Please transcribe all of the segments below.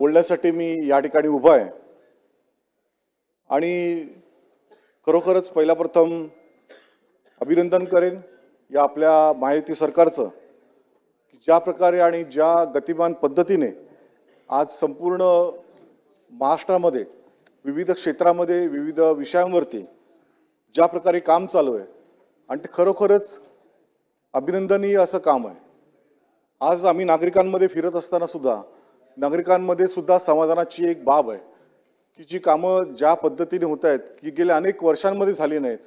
बोलण्यासाठी मी या ठिकाणी उभा आहे. आणि खरोखरच पहिला प्रथम अभिनंदन करेन या आपल्या माहिती सरकारचं की ज्या प्रकारे आणि ज्या गतिमान पद्धतीने आज संपूर्ण महाराष्ट्रामध्ये विविध क्षेत्रामध्ये विविध विषयांवरती ज्या प्रकारे काम चालू आहे आणि ते खरोखरच अभिनंदनीय असं काम आहे. आज आम्ही नागरिकांमध्ये फिरत असताना सुद्धा नागरिकांमध्ये सुद्धा समाधानाची एक बाब आहे की जी कामं ज्या पद्धतीने होत आहेत की गेल्या अनेक वर्षांमध्ये झाली नाहीत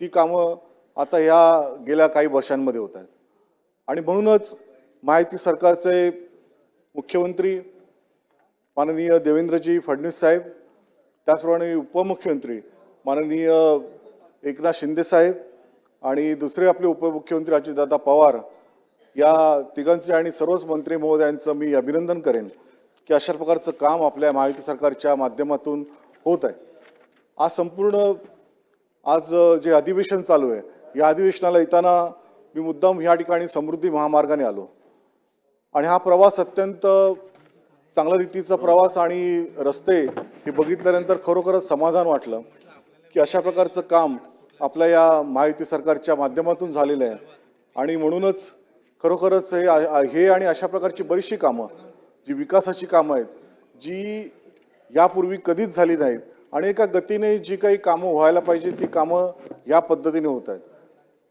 ती कामं आता ह्या गेल्या काही वर्षांमध्ये होत आहेत. आणि म्हणूनच माहिती सरकारचे मुख्यमंत्री माननीय देवेंद्रजी फडणवीस साहेब त्याचप्रमाणे उपमुख्यमंत्री माननीय एकनाथ शिंदे साहेब आणि दुसरे आपले उपमुख्यमंत्री अजितदादा पवार या तिघांचे आणि सर्वच मंत्री महोदयांचं मी अभिनंदन करेन. की अशा प्रकारचं काम आपल्या महायुती सरकारच्या माध्यमातून होत आहे. आज संपूर्ण आज जे अधिवेशन चालू आहे या अधिवेशनाला येताना मी मुद्दाम ह्या ठिकाणी समृद्धी महामार्गाने आलो. आणि हा प्रवास अत्यंत चांगल्या रीतीचा प्रवास आणि रस्ते हे बघितल्यानंतर खरोखरच समाधान वाटलं की अशा प्रकारचं काम आपल्या या महायुती सरकारच्या माध्यमातून झालेलं आहे. आणि म्हणूनच खरोखरच हे हे आणि अशा प्रकारची बरीचशी कामं जी विकासाची कामं आहेत जी यापूर्वी कधीच झाली नाहीत आणि एका गतीने जी काही कामं व्हायला पाहिजे ती कामं या पद्धतीने होत आहेत.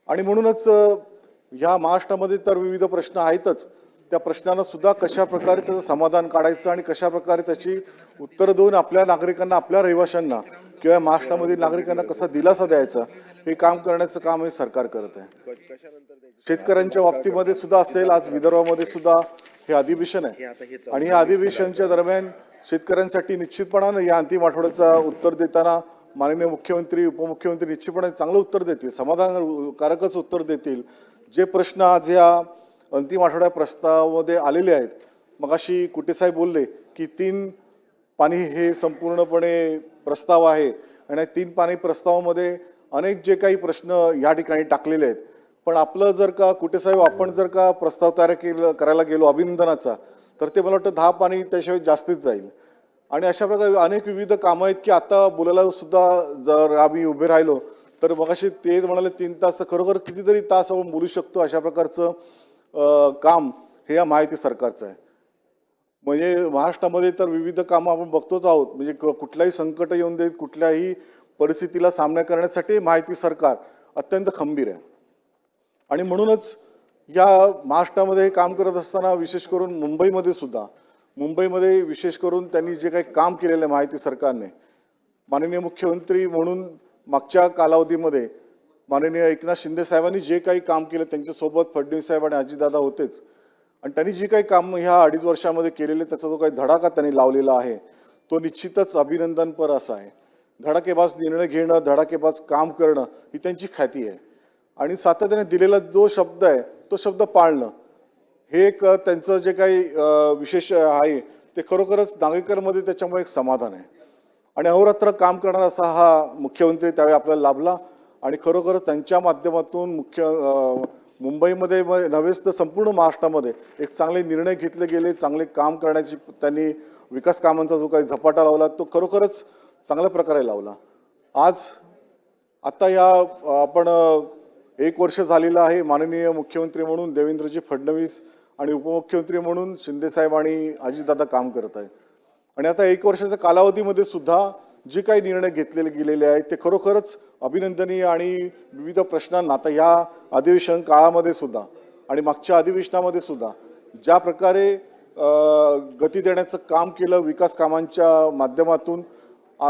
आणि म्हणूनच ह्या महाराष्ट्रामध्ये तर विविध प्रश्न आहेतच. त्या प्रश्नांना सुद्धा कशा प्रकारे त्याचं समाधान काढायचं आणि कशा प्रकारे त्याची उत्तरं देऊन आपल्या नागरिकांना आपल्या रहिवाशांना किंवा महाराष्ट्रामधील नागरिकांना कसा दिलासा द्यायचा हे काम करण्याचं काम हे सरकार करत आहे. शेतकऱ्यांच्या बाबतीमध्ये सुद्धा असेल आज विदर्भामध्ये सुद्धा हे अधिवेशन आहे. आणि या अधिवेशनच्या दरम्यान शेतकऱ्यांसाठी निश्चितपणानं या अंतिम आठवड्याचा उत्तर देताना माननीय मुख्यमंत्री उपमुख्यमंत्री निश्चितपणे चांगलं उत्तर देतील समाधानकारकच उत्तर देतील. जे प्रश्न आज या अंतिम आठवड्या प्रस्तावामध्ये आलेले आहेत मग अशी कुटेसाहेब बोलले की तीन पाणी हे संपूर्णपणे प्रस्ताव आहे. आणि तीन पाणी प्रस्तावामध्ये अनेक जे काही प्रश्न या ठिकाणी टाकलेले आहेत. पण आपलं जर का कुटेसाहेब आपण जर का प्रस्ताव तयार केलं करायला गेलो अभिनंदनाचा तर ते मला वाटतं दहा पाणी त्याशिवाय जास्तीच जाईल. आणि अशा प्रकारे अनेक विविध कामं आहेत की आता बोलायला सुद्धा जर आम्ही उभे राहिलो तर मगाशी ते म्हणाले तीन तास तर खरोखर कितीतरी तास आपण बोलू शकतो अशा प्रकारचं काम हे या माहिती सरकारचं आहे. म्हणजे महाराष्ट्रामध्ये तर विविध कामं आपण बघतोच आहोत. म्हणजे क- कुठल्याही संकट येऊन देत कुठल्याही परिस्थितीला सामना करण्यासाठी माहिती सरकार अत्यंत खंबीर आहे. आणि म्हणूनच या महाराष्ट्रामध्ये काम करत असताना विशेष करून मुंबईमध्ये सुद्धा मुंबईमध्ये विशेष करून त्यांनी जे काही काम केलेलं आहे माहिती सरकारने माननीय मुख्यमंत्री म्हणून मागच्या कालावधीमध्ये माननीय एकनाथ शिंदे साहेबांनी जे काही काम केलं त्यांच्यासोबत फडणवीस साहेब आणि अजितदादा होतेच. आणि त्यांनी जी काही काम ह्या अडीच वर्षामध्ये केलेले त्याचा जो काही धडाका त्यांनी लावलेला आहे तो निश्चितच अभिनंदनपर असा आहे. धडाकेबाज निर्णय घेणं धडाकेबाज काम करणं ही त्यांची ख्याती आहे. आणि सातत्याने दिलेला जो शब्द आहे तो शब्द पाळणं हे एक त्यांचं जे काही विशेष आहे ते खरोखरच नागरिकांमध्ये त्याच्यामुळे एक समाधान आहे. आणि अहोरात्र काम करणारा असा हा मुख्यमंत्री त्यावेळी आपल्याला लाभला आणि खरोखरच त्यांच्या माध्यमातून मुख्य मुंबईमध्ये नव्हेच तर संपूर्ण महाराष्ट्रामध्ये एक चांगले निर्णय घेतले गेले चांगले काम करण्याची त्यांनी विकास कामांचा जो काही झपाटा लावला तो खरोखरच चांगल्या प्रकारे लावला. आज आता या आपण एक वर्ष झालेलं आहे माननीय मुख्यमंत्री म्हणून देवेंद्रजी फडणवीस आणि उपमुख्यमंत्री म्हणून शिंदेसाहेब आणि अजितदादा काम करत आहेत. आणि आता एक वर्षाच्या कालावधीमध्ये सुद्धा जे काही निर्णय घेतलेले गेलेले आहेत ते खरोखरच अभिनंदनीय आणि विविध प्रश्नांना आता या अधिवेशन काळामध्ये सुद्धा आणि मागच्या अधिवेशनामध्ये सुद्धा ज्या प्रकारे गती देण्याचं काम केलं विकास कामांच्या माध्यमातून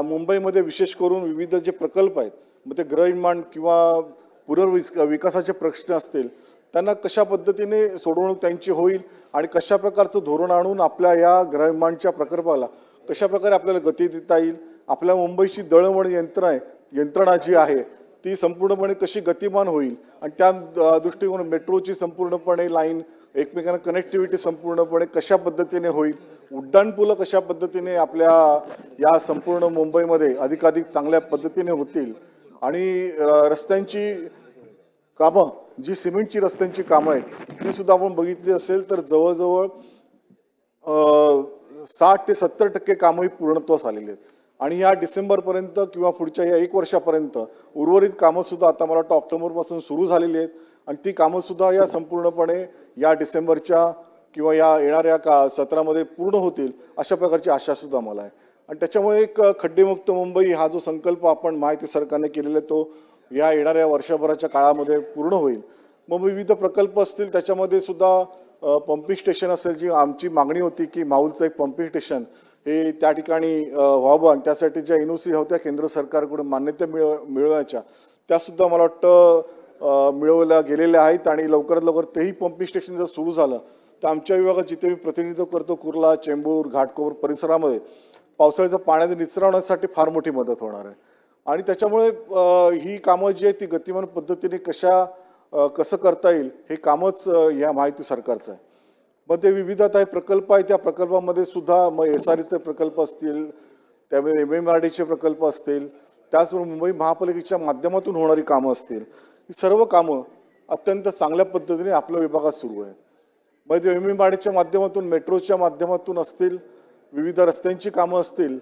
मुंबईमध्ये विशेष करून विविध जे प्रकल्प आहेत मग ते गृहनिर्माण किंवा पुनर्विस विकासाचे प्रश्न असतील त्यांना कशा पद्धतीने सोडवणूक त्यांची होईल आणि कशा प्रकारचं धोरण आणून आपल्या या गृहनिर्माणच्या प्रकल्पाला कशा प्रकारे आपल्याला गती देता येईल आपल्या मुंबईची दळणवळण यंत्र आहे यंत्रणा जी आहे ती संपूर्णपणे कशी गतिमान होईल आणि त्या दृष्टिकोन मेट्रोची संपूर्णपणे लाईन एकमेकांना कनेक्टिव्हिटी संपूर्णपणे कशा पद्धतीने होईल उड्डाणपुलं कशा पद्धतीने आपल्या या संपूर्ण मुंबईमध्ये अधिकाधिक चांगल्या पद्धतीने होतील आणि रस्त्यांची कामं जी सिमेंटची रस्त्यांची कामं आहेत ती सुद्धा आपण बघितली असेल तर जवळजवळ साठ ते सत्तर टक्के कामं ही पूर्णत्वास आलेली आहेत. आणि या डिसेंबरपर्यंत किंवा पुढच्या या एक वर्षापर्यंत उर्वरित कामंसुद्धा आता मला वाटतं ऑक्टोबरपासून सुरू झालेली आहेत. आणि ती कामंसुद्धा या संपूर्णपणे या डिसेंबरच्या किंवा या येणाऱ्या का सत्रामध्ये पूर्ण होतील अशा प्रकारची आशासुद्धा मला आहे. आणि त्याच्यामुळे एक खड्डेमुक्त मुंबई हा जो संकल्प आपण माहिती सरकारने केलेला आहे तो या येणाऱ्या वर्षभराच्या काळामध्ये पूर्ण होईल. मग विविध प्रकल्प असतील त्याच्यामध्ये सुद्धा पंपिंग स्टेशन असेल जी आमची मागणी होती की माऊलचं एक पंपिंग स्टेशन हे त्या ठिकाणी व्हावं आणि त्यासाठी ज्या एन ओ सी होत्या केंद्र सरकारकडून मान्यता मिळव मिळवायच्या त्यासुद्धा मला वाटतं मिळवल्या गेलेल्या आहेत आणि लवकरात लवकर तेही पंपिंग स्टेशन जर सुरू झालं तर आमच्या विभागात जिथे मी प्रतिनिधित्व करतो कुर्ला चेंबूर घाटकोपर परिसरामध्ये पावसाळ्याचं पाण्याचं निचरा होण्यासाठी फार मोठी मदत होणार आहे. आणि त्याच्यामुळे ही कामं जी आहेत ती गतिमान पद्धतीने कशा कसं करता येईल हे कामच या माहिती सरकारचं आहे. मग ते विविधता हे प्रकल्प आहे त्या प्रकल्पामध्ये सुद्धा मग एस आर चे प्रकल्प असतील त्यामध्ये एम एम आर डीचे प्रकल्प असतील त्याचबरोबर मुंबई महापालिकेच्या माध्यमातून होणारी कामं असतील. ही सर्व कामं अत्यंत चांगल्या पद्धतीने आपल्या विभागात सुरू आहेत मग ते एम एम आर डीच्या माध्यमातून मेट्रोच्या माध्यमातून असतील विविध रस्त्यांची कामं असतील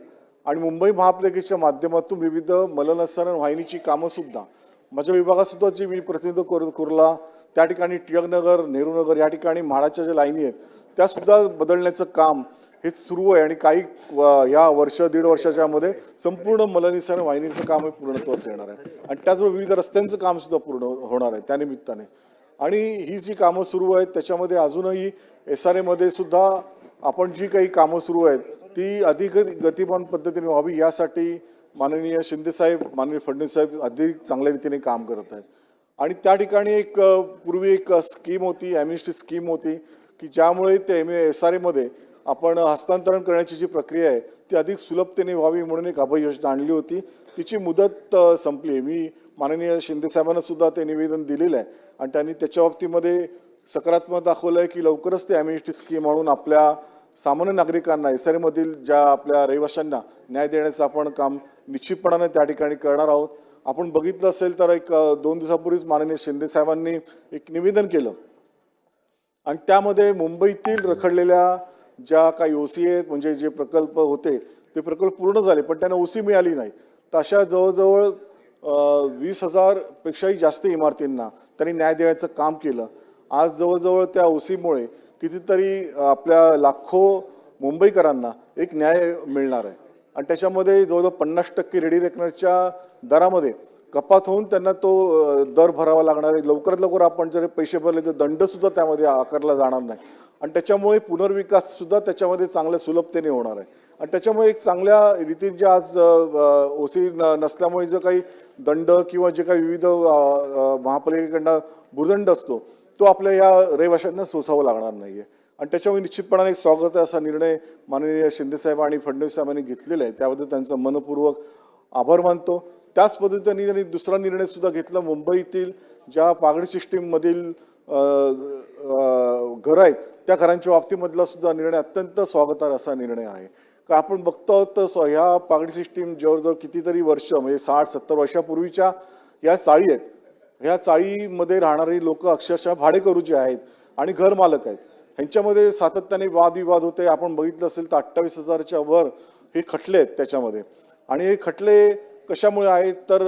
आणि मुंबई महापालिकेच्या माध्यमातून विविध मलनसरण वाहिनीची कामंसुद्धा माझ्या विभागातसुद्धा जी मी प्रतिनिधित्व कर कुर्ला त्या ठिकाणी टिळकनगर नेहरूनगर या ठिकाणी म्हाडाच्या ज्या लाईनी आहेत त्यासुद्धा बदलण्याचं काम हे सुरू आहे आणि काही या वर्ष दीड वर्षाच्या मध्ये संपूर्ण मलनिसरण वाहिनीचं काम हे पूर्णत्वास येणार आहे. आणि त्याचबरोबर विविध रस्त्यांचं काम सुद्धा पूर्ण होणार आहे त्यानिमित्ताने आणि ही जी कामं सुरू आहेत त्याच्यामध्ये अजूनही एस आर एमध्ये सुद्धा आपण जी काही कामं सुरू आहेत ती अधिक गतिमान पद्धतीने व्हावी यासाठी माननीय शिंदेसाहेब माननीय फडणवीस साहेब अधिक चांगल्या रीतीने काम करत आहेत. आणि त्या ठिकाणी एक पूर्वी एक स्कीम होती ॲम्निस्टी स्कीम होती की ज्यामुळे ते एम एस आर एमध्ये आपण हस्तांतरण करण्याची जी प्रक्रिया आहे ती अधिक सुलभतेने व्हावी म्हणून एक अभय योजना आणली होती. तिची मुदत संपली. आहे मी माननीय शिंदेसाहेबांना सुद्धा ते निवेदन दिलेलं आहे. आणि त्यांनी त्याच्या बाबतीमध्ये सकारात्मक दाखवलं आहे की लवकरच ते ॲम्निस्टी स्कीम आणून आपल्या सामान्य नागरिकांना एस आरमधील ज्या आपल्या रहिवाशांना न्याय देण्याचं आपण काम निश्चितपणाने त्या ठिकाणी करणार आहोत. आपण बघितलं असेल तर एक दोन दिवसापूर्वीच माननीय शिंदे साहेबांनी एक निवेदन केलं. आणि त्यामध्ये मुंबईतील रखडलेल्या ज्या काही ओसी आहेत म्हणजे जे प्रकल्प होते ते प्रकल्प पूर्ण झाले पण त्यांना ओसी मिळाली नाही. तर अशा जवळजवळ वीस हजार पेक्षाही जास्त इमारतींना त्यांनी न्याय देण्याचं काम केलं. आज जवळजवळ त्या ओसीमुळे कितीतरी आपल्या लाखो मुंबईकरांना एक न्याय मिळणार आहे. आणि त्याच्यामध्ये जवळजवळ पन्नास टक्के रेडी रेकनरच्या दरामध्ये कपात होऊन त्यांना तो दर भरावा लागणार आहे. लवकरात लवकर आपण जर पैसे भरले तर दंडसुद्धा त्यामध्ये आकारला जाणार नाही. आणि त्याच्यामुळे पुनर्विकाससुद्धा त्याच्यामध्ये चांगल्या सुलभतेने होणार आहे. आणि त्याच्यामुळे एक चांगल्या रीतीने जे आज ओसी नसल्यामुळे जो काही दंड किंवा जे काही विविध महापालिकेकडनं भूदंड असतो तो आपल्या या रहिवाशांना सोसावं लागणार नाही आहे आणि त्याच्यामुळे निश्चितपणाने एक स्वागत आहे असा निर्णय माननीय शिंदेसाहेब आणि फडणवीस साहेबांनी घेतलेला आहे. त्याबद्दल त्यांचा मनपूर्वक आभार मानतो. त्याच पद्धतीने त्यांनी दुसरा निर्णय सुद्धा घेतला. मुंबईतील ज्या पागडी सिस्टीममधील घरं आहेत त्या घरांच्या बाबतीमधला सुद्धा निर्णय अत्यंत स्वागतार्ह असा निर्णय आहे. का आपण बघतो आहोत तर ह्या पागडी सिस्टीम जवळजवळ कितीतरी वर्ष म्हणजे साठ सत्तर वर्षापूर्वीच्या या चाळी आहेत. ह्या चाळीमध्ये राहणारी लोक अक्षरशः भाडेकरू जे आहेत आणि घरमालक आहेत. ह्यांच्यामध्ये सातत्याने वादविवाद होते. आपण बघितलं असेल तर अठ्ठावीस हजारच्या वर हे खटले आहेत त्याच्यामध्ये. आणि हे खटले कशामुळे आहेत? तर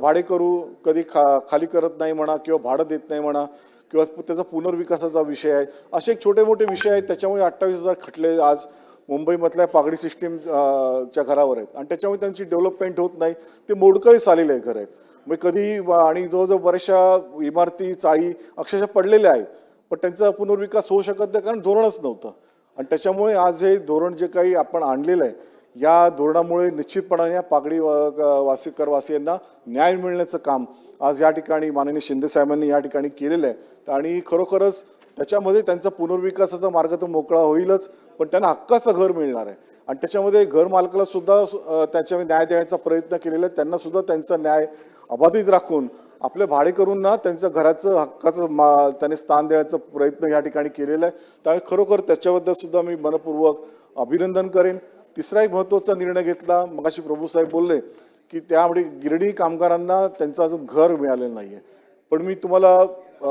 भाडेकरू कधी खा खाली करत नाही म्हणा किंवा भाडं देत नाही म्हणा किंवा त्याचा पुनर्विकासाचा विषय आहे. असे एक छोटे मोठे विषय आहेत. त्याच्यामुळे अठ्ठावीस हजार खटले आज मुंबईमधल्या पागडी सिस्टीमच्या घरावर आहेत. आणि त्याच्यामुळे त्यांची डेव्हलपमेंट होत नाही. ते मोडकळीस आलेले घर आहेत मग कधी आणि जवळजवळ बऱ्याचशा इमारती चाळी अक्षरशः पडलेल्या आहेत. पण त्यांचा पुनर्विकास होऊ शकत नाही कारण धोरणच नव्हतं. आणि त्याच्यामुळे आज हे धोरण जे काही आपण आणलेलं आहे या धोरणामुळे निश्चितपणाने या पागडी वा- ग- वासीकर वासियांना न्याय मिळण्याचं काम आज या ठिकाणी माननीय शिंदे साहेबांनी या ठिकाणी केलेलं आहे. आणि खरोखरच त्याच्यामध्ये त्यांचा पुनर्विकासाचा मार्ग तर मोकळा होईलच पण त्यांना हक्काचं घर मिळणार आहे. आणि त्याच्यामध्ये घर मालकाला सुद्धा त्याच्यामध्ये न्याय देण्याचा प्रयत्न केलेला आहे. त्यांना सुद्धा त्यांचा न्याय अबाधित राखून आपल्या भाडेकरूंना त्यांचं घराचं हक्काचं मा त्याने स्थान देण्याचा प्रयत्न या ठिकाणी केलेला आहे. त्यामुळे खरोखर त्याच्याबद्दल सुद्धा मी मनपूर्वक अभिनंदन करेन. तिसरा एक महत्त्वाचा निर्णय घेतला मगाशी प्रभूसाहेब बोलले की त्यामुळे गिरणी कामगारांना त्यांचं अजून घर मिळालेलं नाही आहे पण मी तुम्हाला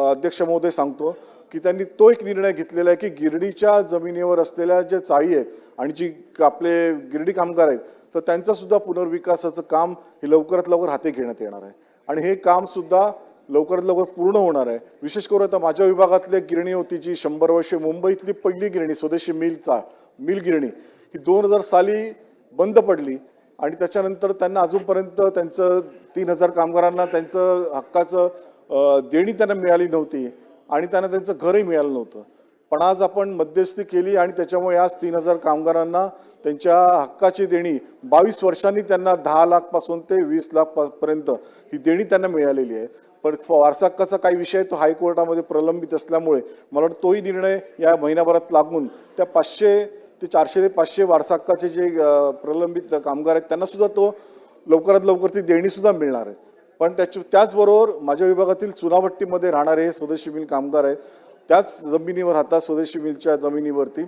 अध्यक्ष महोदय सांगतो की त्यांनी तो एक निर्णय घेतलेला आहे की गिरडीच्या जमिनीवर असलेल्या ज्या चाळी आहेत आणि जी आपले गिरडी कामगार आहेत तर त्यांचासुद्धा पुनर्विकासाचं काम हे लवकरात लवकर हाती घेण्यात येणार आहे. आणि हे कामसुद्धा लवकरात लवकर पूर्ण होणार आहे. विशेष करून आता माझ्या विभागातली एक गिरणी होती जी शंभर वर्षे मुंबईतली पहिली गिरणी स्वदेशी मिलचा मिल गिरणी ही दोन हजार साली बंद पडली. आणि त्याच्यानंतर त्यांना अजूनपर्यंत त्यांचं तीन हजार कामगारांना त्यांचं हक्काचं देणी त्यांना मिळाली नव्हती. आणि त्यांना त्यांचं घरही मिळालं नव्हतं. पण आज आपण मध्यस्थी केली आणि त्याच्यामुळे आज तीन हजार कामगारांना त्यांच्या हक्काची देणी बावीस वर्षांनी त्यांना दहा लाखपासून ते वीस लाख पर्यंत ही देणी त्यांना मिळालेली आहे. पण वारसा हक्काचा काही विषय तो हायकोर्टामध्ये प्रलंबित असल्यामुळे मला वाटतं तोही निर्णय या महिन्याभरात लागून त्या पाचशे ते चारशे ते पाचशे वारसा हक्काचे जे प्रलंबित कामगार आहेत त्यांना सुद्धा तो लवकरात लवकर ती देणीसुद्धा मिळणार आहे. पण त्याच्या त्याचबरोबर माझ्या विभागातील चुनाभट्टीमध्ये राहणारे हे स्वदेशी मिल कामगार आहेत त्याच जमिनीवर राहतात स्वदेशी मिलच्या जमिनीवरती.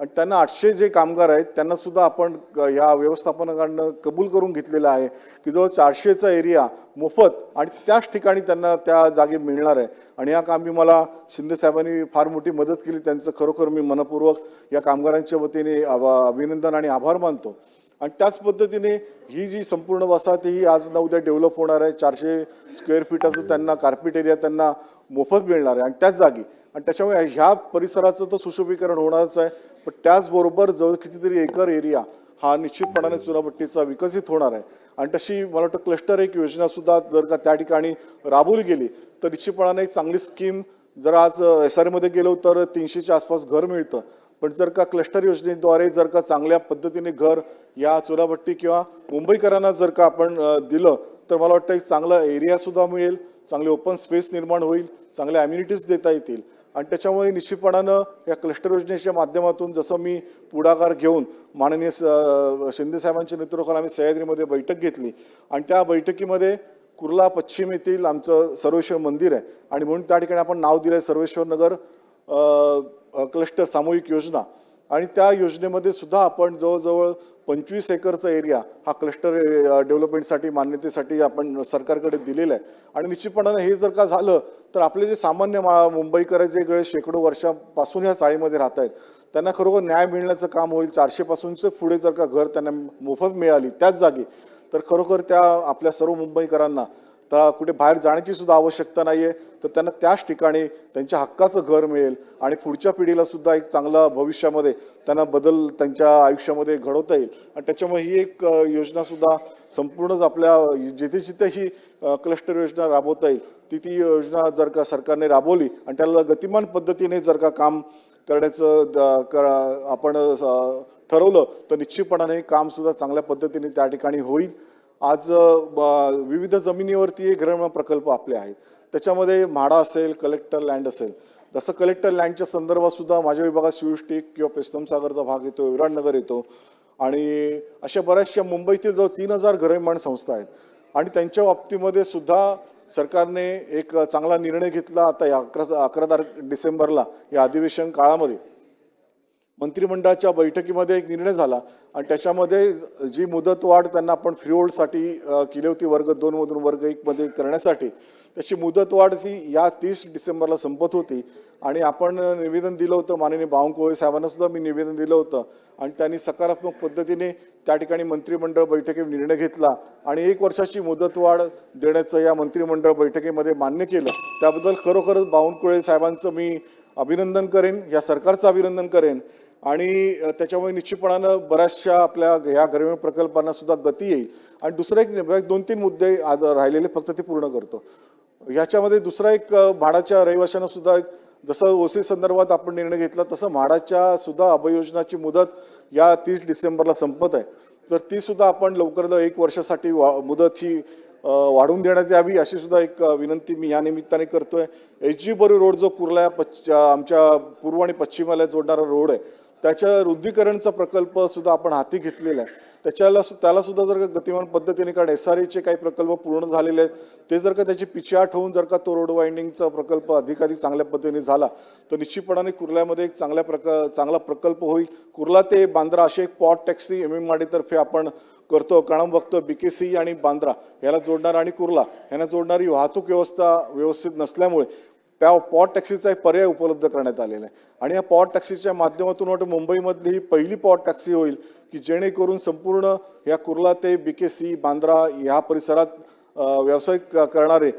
आणि त्यांना आठशे जे कामगार आहेत त्यांना सुद्धा आपण ह्या व्यवस्थापनाकडनं कबूल करून घेतलेलं आहे की जवळ चारशेचा एरिया मोफत आणि त्याच ठिकाणी त्यांना त्या जागी मिळणार आहे. आणि या कामी मला शिंदेसाहेबांनी फार मोठी मदत केली त्यांचं खरोखर मी मनपूर्वक या कामगारांच्या वतीने अभिनंदन आणि आभार मानतो. आणि त्याच पद्धतीने ही जी संपूर्ण वसाहत ही आज ना उद्या डेव्हलप होणार आहे चारशे स्क्वेअर फीटाचं त्यांना कार्पेट एरिया त्यांना मोफत मिळणार आहे. आणि त्याच जागी आणि त्याच्यामुळे ह्या परिसराचं तर सुशोभीकरण होणारच आहे. पण त्याचबरोबर जवळ कितीतरी एकर एरिया हा निश्चितपणाने चुनाभट्टीचा विकसित होणार आहे. आणि तशी मला वाटतं क्लस्टर एक योजनासुद्धा जर का त्या ठिकाणी राबवली गेली तर निश्चितपणाने एक चांगली स्कीम जर आज एस आरमध्ये गेलो तर तीनशेच्या आसपास घर मिळतं. पण जर का क्लस्टर योजनेद्वारे जर का चांगल्या पद्धतीने घर या चुनाभट्टी किंवा मुंबईकरांना जर का आपण दिलं तर मला वाटतं एक चांगला एरियासुद्धा मिळेल चांगले ओपन स्पेस निर्माण होईल चांगल्या अम्युनिटीज देता येतील. आणि त्याच्यामुळे निश्चितपणानं या क्लस्टर योजनेच्या माध्यमातून जसं मी पुढाकार घेऊन माननीय स- अ, नेतृत्वाखाली आम्ही सह्याद्रीमध्ये बैठक घेतली. आणि त्या बैठकीमध्ये कुर्ला पश्चिम येथील आमचं सर्वेश्वर मंदिर आहे. आणि म्हणून त्या ठिकाणी आपण नाव दिलं आहे सर्वेश्वर नगर क्लस्टर सामूहिक योजना. आणि त्या योजनेमध्ये सुद्धा आपण जवळजवळ पंचवीस एकरचा एरिया हा क्लस्टर डेव्हलपमेंटसाठी मान्यतेसाठी आपण सरकारकडे दिलेला आहे. आणि निश्चितपणाने हे जर का झालं तर आपले जे सामान्य मा मुंबईकर जे गळे शेकडो वर्षापासून ह्या चाळीमध्ये राहत आहेत त्यांना खरोखर न्याय मिळण्याचं काम होईल. चारशेपासूनचं पुढे जर का घर त्यांना मोफत मिळाली त्याच जागी तर खरोखर त्या आपल्या सर्व मुंबईकरांना तर कुठे बाहेर जाण्याची सुद्धा आवश्यकता आहे तर त्यांना त्याच ठिकाणी त्यांच्या हक्काचं घर मिळेल आणि पुढच्या पिढीला सुद्धा एक चांगला भविष्यामध्ये त्यांना बदल त्यांच्या आयुष्यामध्ये घडवता येईल. आणि त्याच्यामुळे ही एक योजनासुद्धा योजना सुद्धा संपूर्णच आपल्या जिथे जिथे ही क्लस्टर योजना राबवता येईल ती ती योजना जर का सरकारने राबवली आणि त्याला गतिमान पद्धतीने जर का काम करण्याचं क- आपण ठरवलं तर निश्चितपणाने काम सुद्धा चांगल्या पद्धतीने त्या ठिकाणी होईल. आज ब- विविध जमिनीवरती ग्रहण प्रकल्प आपले आहेत. त्याच्यामध्ये म्हाडा असेल कलेक्टर लँड असेल. जसं कलेक्टर लँडच्या संदर्भात सुद्धा माझ्या विभागात शिवस्टिक किंवा पेस्तमसागरचा भाग येतो विराटनगर येतो. आणि अशा बऱ्याचशा मुंबईतील जवळ तीन हजार गृहनिर्माण संस्था आहेत. आणि त्यांच्या बाबतीमध्ये सुद्धा सरकारने एक चांगला निर्णय घेतला आता या अकरा अकरा तारख डिसेंबरला या अधिवेशन काळामध्ये. मंत्रिमंडळाच्या बैठकीमध्ये एक निर्णय झाला आणि त्याच्यामध्ये जी मुदतवाढ त्यांना आपण फ्रीहोल्डसाठी केली होती वर्ग दोन मधून वर्ग एकमध्ये करण्यासाठी त्याची मुदतवाढ ही या तीस डिसेंबरला संपत होती. आणि आपण निवेदन दिलं होतं माननीय बावनकुळे साहेबांना सुद्धा मी निवेदन दिलं होतं. आणि त्यांनी सकारात्मक पद्धतीने त्या ठिकाणी मंत्रिमंडळ बैठकीत निर्णय घेतला. आणि एक वर्षाची मुदतवाढ देण्याचं या मंत्रिमंडळ बैठकीमध्ये मान्य केलं. त्याबद्दल खरोखरच बावनकुळे साहेबांचं मी अभिनंदन करेन या सरकारचं अभिनंदन करेन. आणि त्याच्यामुळे निश्चितपणानं बऱ्याचशा आपल्या ह्या ग्रामीण प्रकल्पांना सुद्धा गती येईल. आणि दुसरा एक दोन तीन मुद्दे आज राहिलेले फक्त ते पूर्ण करतो. ह्याच्यामध्ये दुसरा एक म्हाडाच्या रहिवाशांना सुद्धा एक जसं ओसी संदर्भात आपण निर्णय घेतला तसं म्हाडाच्या सुद्धा अभयोजनाची मुदत या तीस डिसेंबरला संपत आहे. तर ती सुद्धा आपण लवकर एक वर्षासाठी वा- मुदत ही वाढवून देण्यात यावी अशी सुद्धा एक विनंती मी या निमित्ताने करतोय. एच जी बरू रोड जो कुर्ला पश्च आमच्या पूर्व आणि पश्चिमाला जोडणारा रोड आहे त्याच्या रुंदीकरणचा प्रकल्प सुद्धा आपण हाती घेतलेला आहे. त्याच्याला त्याला सुद्धा जर का गतिमान पद्धतीने कारण एस आर एचे काही प्रकल्प पूर्ण झालेले आहेत ते जर का त्याची पिछाट होऊन जर का तो रोड वाइंडिंगचा प्रकल्प अधिकाधिक चांगल्या पद्धतीने झाला तर निश्चितपणाने कुर्ल्यामध्ये एक चांगल्या प्रक चांगला प्रकल्प होईल. कुर्ला ते बांद्रा असे एक पॉट टॅक्सी एम एम माडीतर्फे आपण करतो. कारण बघतो बी केसी आणि बांद्रा याला जोडणारा आणि कुर्ला यांना जोडणारी वाहतूक व्यवस्था व्यवस्थित नसल्यामुळे त्या पॉट टॅक्सीचा एक पर्याय उपलब्ध करण्यात आलेला आहे. आणि या पॉट टॅक्सीच्या माध्यमातून वाटतं मुंबईमधली ही पहिली पॉट टॅक्सी होईल की जेणेकरून संपूर्ण या कुर्ला ते बी के सी बांद्रा ह्या परिसरात व्यावसायिक करणारे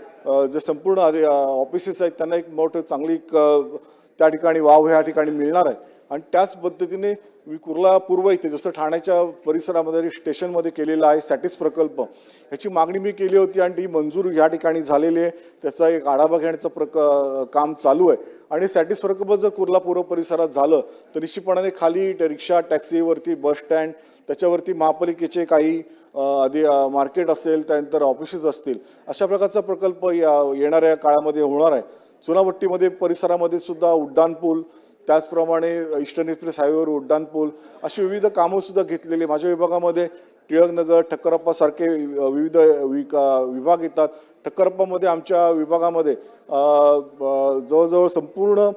जे संपूर्ण ऑफिसेस आहेत त्यांना एक मोठं चांगली क- त्या ठिकाणी वाव ह्या ठिकाणी मिळणार आहे. आणि त्याच पद्धतीने कुर्ला पूर्व इथे जसं ठाण्याच्या परिसरामध्ये स्टेशनमध्ये केलेला आहे सॅटिस प्रकल्प ह्याची मागणी मी केली होती आणि ती मंजूर या ठिकाणी झालेली आहे. त्याचा एक आढावा घेण्याचं प्रक काम चालू आहे. आणि सॅटिस प्रकल्प जर कुर्ला पूर्व परिसरात झालं तर निश्चितपणाने खाली रिक्षा टॅक्सीवरती बस स्टँड त्याच्यावरती महापालिकेचे काही आधी मार्केट असेल त्यानंतर ऑफिसेस असतील अशा प्रकारचा प्रकल्प या येणाऱ्या काळामध्ये होणार आहे. चुनाभट्टीमध्ये परिसरामध्ये सुद्धा उड्डाणपूल त्याचप्रमाणे ईस्टर्न एक्सप्रेस हायवेवर उड्डाणपूल अशी विविध कामंसुद्धा घेतलेली माझ्या विभागामध्ये टिळकनगर ठक्करप्पा सारखे विविध विका- विभाग येतात. ठक्करप्पामध्ये आमच्या विभागामध्ये जवळजवळ संपूर्ण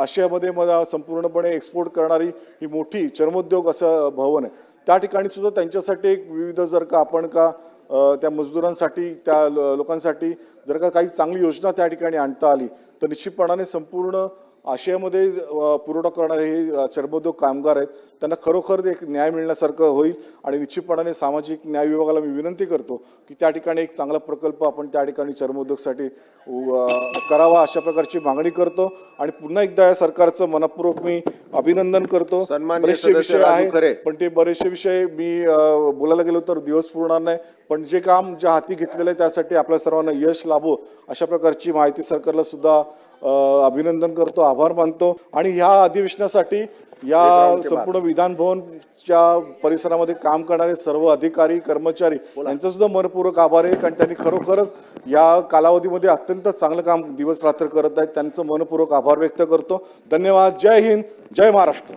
आशियामध्ये मला संपूर्णपणे एक्सपोर्ट करणारी ही मोठी चर्मोद्योग असं भवन आहे. त्या ठिकाणी सुद्धा त्यांच्यासाठी एक विविध जर का आपण का त्या मजदुरांसाठी त्या लोकांसाठी जर का काही चांगली योजना त्या ठिकाणी आणता आली तर निश्चितपणाने संपूर्ण आशियामध्ये पुरवठा करणारे हे चर्मोद्योग कामगार आहेत त्यांना खरोखर एक न्याय मिळण्यासारखं होईल आणि निश्चितपणाने सामाजिक न्याय विभागाला मी विनंती करतो की त्या ठिकाणी एक चांगला प्रकल्प आपण त्या ठिकाणी चर्मोद्योगसाठी करावा अशा प्रकारची मागणी करतो. आणि पुन्हा एकदा या सरकारचं मनपूर्वक मी अभिनंदन करतो. बरेचसे विषय खरे. पण ते बरेचसे विषय मी बोलायला गेलो तर दिवस पुरणार नाही. पण जे काम ज्या हाती घेतलेलं आहे त्यासाठी आपल्या सर्वांना यश लाभो अशा प्रकारची माहिती सरकारला सुद्धा अभिनंदन करतो आभार मानतो आणि ह्या अधिवेशनासाठी या संपूर्ण विधान भवनच्या परिसरामध्ये काम करणारे सर्व अधिकारी कर्मचारी यांचा सुद्धा मनपूर्वक आभार आहे. कारण त्यांनी खरोखरच या कालावधीमध्ये अत्यंत चांगलं काम दिवस रात्र करत आहेत. त्यांचं मनपूर्वक आभार व्यक्त करतो. धन्यवाद. जय हिंद. जय महाराष्ट्र.